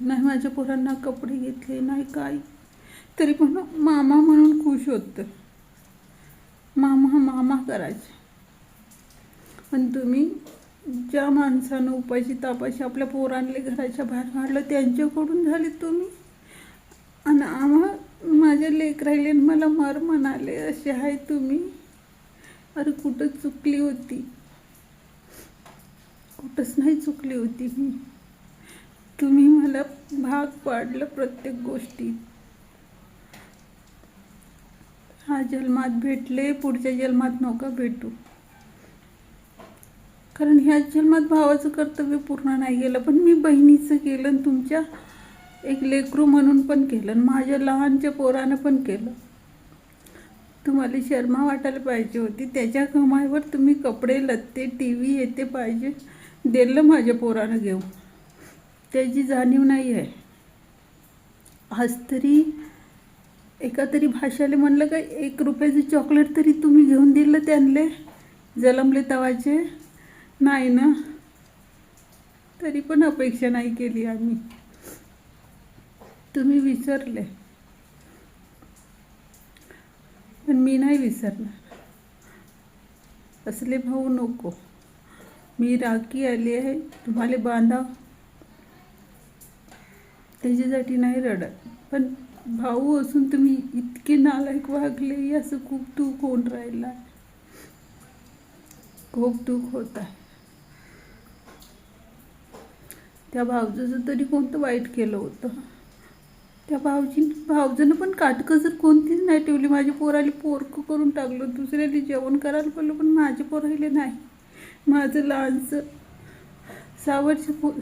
नाही माझ्या पोरांना कपडे घेतले नाही काय. तरी पण मामा म्हणून खुश होतं. मामा मामा करायचे. पण तुम्ही ज्या माणसानं उपाशी तापाशी आपल्या पोरांले घराच्या बाहेर काढलं त्यांच्याकडून झाले तुम्ही. आणि आम्हा माझ्या लेक राहिले मला मर म्हणाले असे आहे तुम्ही. अरे कुठं चुकली होती? कुठंच नाही चुकली होती मी. तुम्ही मला भाग पाडलं प्रत्येक गोष्टीत. हा जन्मात भेटले पुढच्या जन्मात नका भेटू. कारण ह्याच जन्मात भावाचं कर्तव्य पूर्ण नाही केलं पण मी बहिणीचं केलं आणि तुमच्या एक लेकरू म्हणून पण केलं आणि माझ्या लहानच्या पोरानं पण केलं. तुम्हाला शर्मा वाटायला पाहिजे होती. त्याच्या कमाईवर तुम्ही कपडे लत्ते टी व्ही येते पाहिजे दिलं माझ्या पोरानं घेऊन. त्याची जाणीव नाही आहे. आज तरी एका तरी भाषाले म्हणलं का एक रुपयाचं चॉकलेट तरी तुम्ही घेऊन दिलं त्यांले जलमले तवाचे. नाही ना. तरी पण अपेक्षा नाही केली आम्ही. तुम्ही विसरले. पण मी नाही विसरणार. असले भाऊ नको. मी राखी आली आहे तुम्हाला बांधा. त्याच्यासाठी नाही रडत. पण भाऊ असून तुम्ही इतके नालायक वागले असं खूप दुःख होऊन राहिला खूप दुःख होत आहे. त्या भावजाचं तरी कोणतं वाईट केलं होतं? त्या भाऊजी भाऊजानं पण काटक जर कोणतीच नाही ठेवली माझ्या पोराला पोरकं करून टाकलं दुसऱ्याला जेवण करायला पडलं पण माझ्या पोराले नाही. माझं लहानचं सहा वर्ष पो